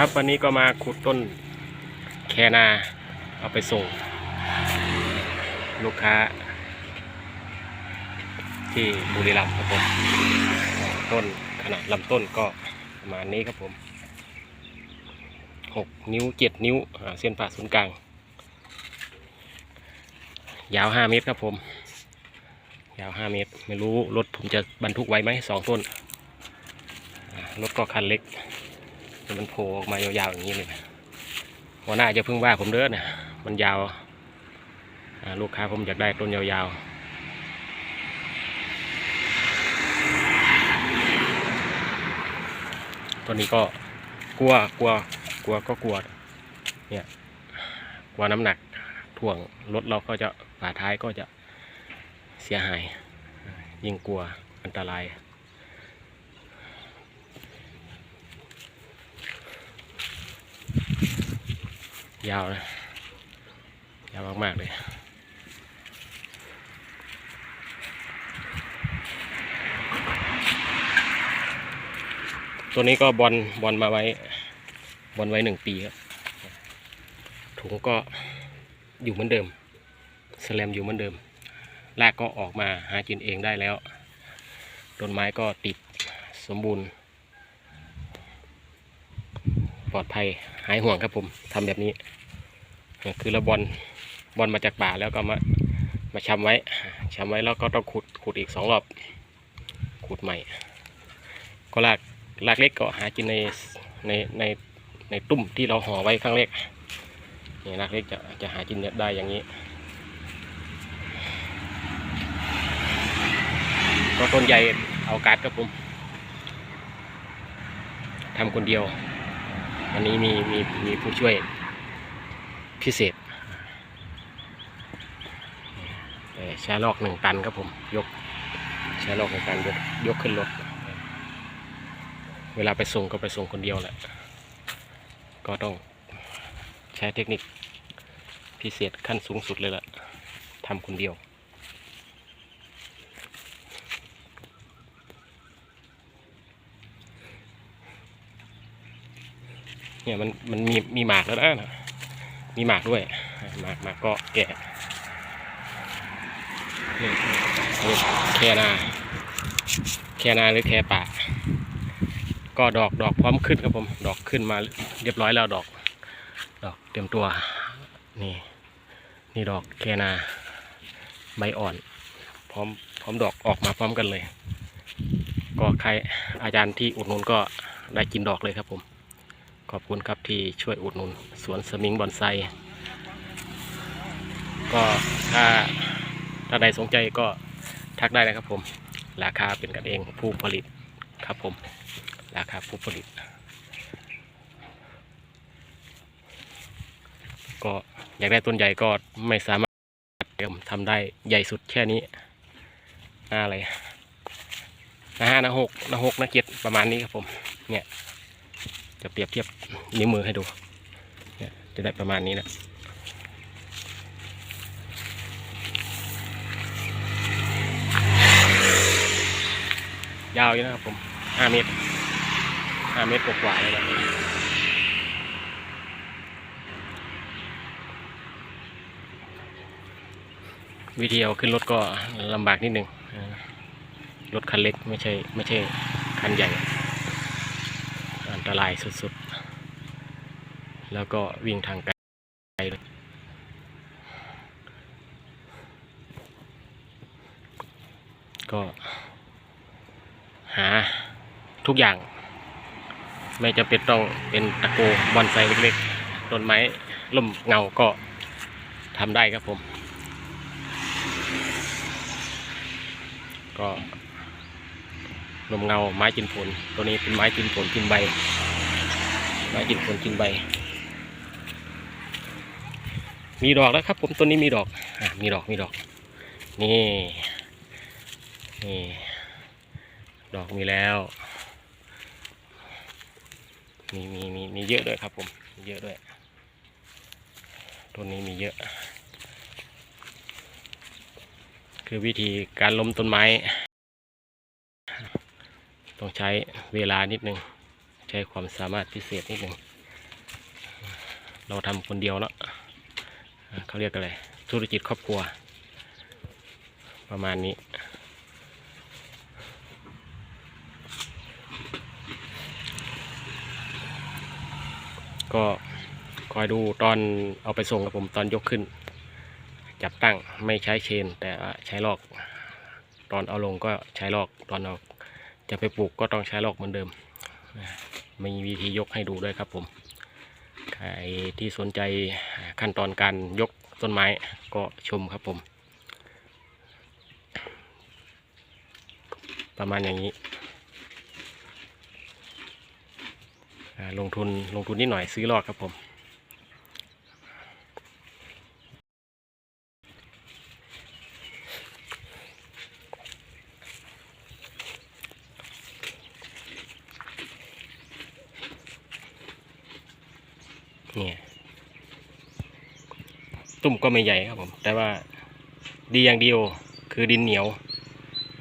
ครับวันนี้ก็มาขุดต้นแคนา เอาไปส่ง ลูกค้า ที่บุรีรัมย์ครับผม ต้นขนาดลำต้นก็ประมาณนี้ครับผมหกนิ้วเจ็ดนิ้วเส้นผ่าศูนย์กลาง ยาวห้าเมตรครับผม ยาวห้าเมตร ไม่รู้รถผมจะบรรทุกไว้ไหมสองต้นรถก็คันเล็ก มันโผล่ออกมายาวๆอย่างนี้เลยหัวหน้าจะพิ่งว่าผมเด้อเนี่ยมันยาวลูกค้าผมอยากได้ต้นยาวๆต้นนี้ก็กลัวกลัวกลัวก็กลัวเนี่ยกลัวน้ำหนักถ่วงรถเราก็จะฝาท้ายก็จะเสียหาย ยิ่งกลัวอันตราย ยาวนะ ยาวมาก ๆ เลย ตัวนี้ก็บอลบอลมาไว้ บอลไว้หนึ่งปีครับ ถุงก็อยู่เหมือนเดิม สแลมอยู่เหมือนเดิม รากก็ออกมาหากินเองได้แล้ว ต้นไม้ก็ติดสมบูรณ์ ปลอดภัย หายห่วงครับผมทำแบบนี้ คือเราบอลบอลมาจากป่าแล้วก็มามาชำไว้ชำไว้แล้วก็ต้องขุดขุดอีกสองรอบขุดใหม่ ก็ลากลากเล็กก็หากินในในในในตุ้มที่เราห่อไว้ข้างเล็กนี่ลากเล็กจะจะหากินได้อย่างนี้ก็ต้นใหญ่เอาการ์ดครับผมทำคนเดียว วันนี้มีมีมีผู้ช่วยพิเศษแชร์ลอกหนึ่งตันครับผมยกแชร์ลอกหนึ่งตันยกยกขึ้นรถเวลาไปส่งก็ไปส่งคนเดียวแหละก็ต้องใช้เทคนิคพิเศษขั้นสูงสุดเลยล่ะทำคนเดียว เนี่ยมันมันมีมีหมากแล้วนะมีหมากด้วยหมากหมากก็แก่นี่แคนาแคนาหรือแคป่าก็ดอกดอกพร้อมขึ้นครับผมดอกขึ้นมาเรียบร้อยแล้วดอก ดอกเตรียมตัวนี่นี่ดอกแคนาใบอ่อน พร้อมพร้อมดอกออกมาพร้อมกันเลย ก็ใครอาจารย์ที่อุดหนุนก็ได้กินดอกเลยครับผม ขอบคุณครับที่ช่วยอุดหนุนสวนสมิงบอนไซก็ถ้าถ้าใดสนใจก็ทักได้นะครับผม ราคาเป็นกันเองผู้ผลิตครับผม ราคาผู้ผลิต ก็อยากได้ต้นใหญ่ก็ไม่สามารถทำได้ใหญ่สุดแค่นี้หน้าอะไรหน้าห้าหน้าหกหน้าหกหน้าเจ็ดประมาณนี้ครับผม เนี่ย จะเปรียบเทียบนิ้วมือให้ดูเนี่ยจะได้ประมาณนี้นะยาวอยู่นะครับผมห้าเมตรห้าเมตรกว่าๆเลยนะวิธีเอาขึ้นรถก็ลำบากนิดนึงอ่ารถคันเล็กไม่ใช่ไม่ใช่คันใหญ่ ตรายสุดๆ แล้วก็วิ่งทางไกลก็ หาทุกอย่าง ไม่จะเป็นต้องเป็นตะโกบอนไซเล็กๆต้นไม้ล่มเงาก็ทำได้ครับผม ก็ ลมเงาไม้กินผล ตัวนี้เป็นไม้กินผลกินใบ ไม้กินผลกินใบ มีดอกแล้วครับผมต้นนี้มีดอกอมีดอกมีดอก นี่นี่ดอกมีแล้วมีมีมีมีเยอะด้วยครับผมมีเยอะด้วยต้นนี้มีเยอะ คือวิธีการล้มต้นไม้ ต้องใช้เวลานิดนึง ใช้ความสามารถพิเศษนิดนึง เราทำคนเดียวเนาะเขาเรียกอะไรธุรกิจครอบครัว ประมาณนี้ก็คอยดูตอนเอาไปส่งกับผมตอนยกขึ้น จับตั้งไม่ใช้เชน แต่ใช้ลอก ตอนเอาลงก็ใช้ลอกตอนเอา จะไปปลูกก็ต้องใช้ลอกเหมือนเดิมมีวิธียกให้ดูด้วยครับผมใครที่สนใจขั้นตอนการยกต้นไม้ก็ชมครับผม ประมาณอย่างนี้ ลงทุนลงทุนนิดหน่อยซื้อลอกครับผม นี่ตุ่มก็ไม่ใหญ่ครับผม แต่ว่าดีอย่างเดียวคือดินเหนียว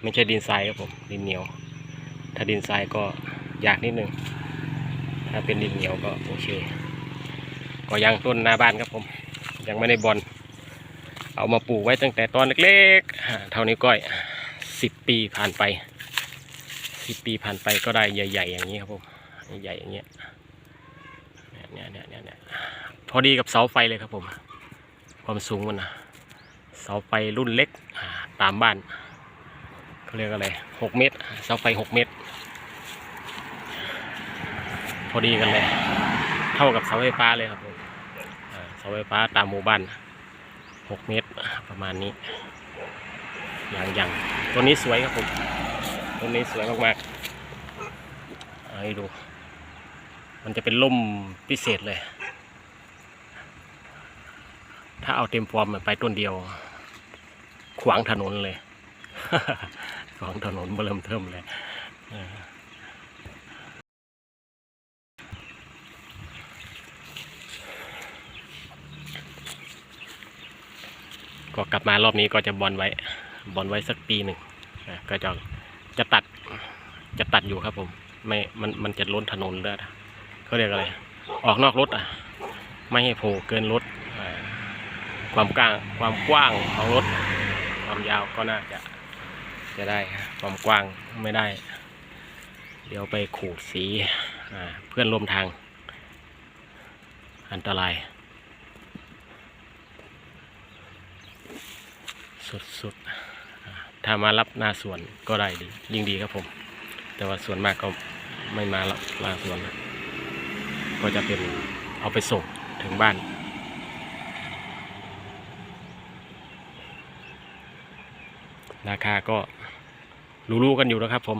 ไม่ใช่ดินทรายครับผม ดินเหนียว ถ้าดินทรายก็ยากนิดนึง ถ้าเป็นดินเหนียวก็โอเค ก็ยังต้นหน้าบ้านครับผม ยังไม่ได้บอลเอามาปลูกไว้ตั้งแต่ตอนเล็กๆ เท่านี้ก้อยสิบปีผ่านไปสิบปีผ่านไปก็ได้ใหญ่ ๆ อย่างนี้ครับผม ใหญ่ๆอย่างเงี้ย เนี่ยเนี่ยเนี่ยเนี่ยพอดีกับเสาไฟเลยครับผม ความสูงมันนะเสาไฟรุ่นเล็กตามบ้านเขาเรียกอะไรหกเมตร เสาไฟหกเมตร พอดีกันเลย เท่ากับเสาไฟฟ้าเลยครับผมเสาไฟฟ้าตามหมู่บ้านหกเมตรประมาณนี้อย่างอย่างตัวนี้สวยครับผมตัวนี้สวยมากๆเอาให้ดู มันจะเป็นล่มพิเศษเลย ถ้าเอาเต็มฟอร์มไปต้นเดียว ขวางถนนเลย ขวางถนนเริ่มเทิมเลยก็กลับมารอบนี้ก็จะบอลไว้บอลไว้สักปีหนึ่งก็จะจะตัดจะตัดอยู่ครับผม ไม่ มันมันจะล้นถนนเลยนะ เขาเรียกอะไร ออกนอกรถอะ ไม่ให้โผล่เกินรถความกว้างความกว้างของรถ ความยาวก็น่าจะจะได้ความกว้างไม่ได้ เดี๋ยวไปขูดสีเพื่อนร่วมทาง อันตราย สุดๆถ้ามารับหน้าสวนก็ได้ดียิ่งดีครับผม แต่ว่าส่วนมากก็ไม่มารับหน้าสวนนะ ก็จะเป็นเอาไปส่งถึงบ้านราคาก็รู้ๆกันอยู่นะครับผม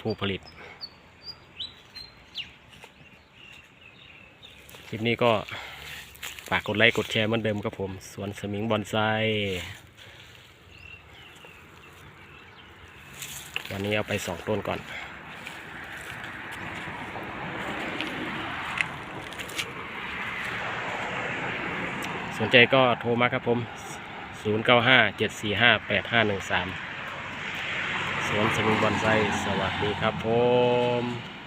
ผู้ผลิต คลิปนี้ก็ฝากกดไลค์กดแชร์เหมือนเดิมครับผม สวนสมิงบอนไซ วันนี้เอาไปสองต้นก่อน สนใจก็โทรมาครับผม 0 9 5 7 4 5 8 5 1 3สวนสมุนบอนไซสวัสดีครับผม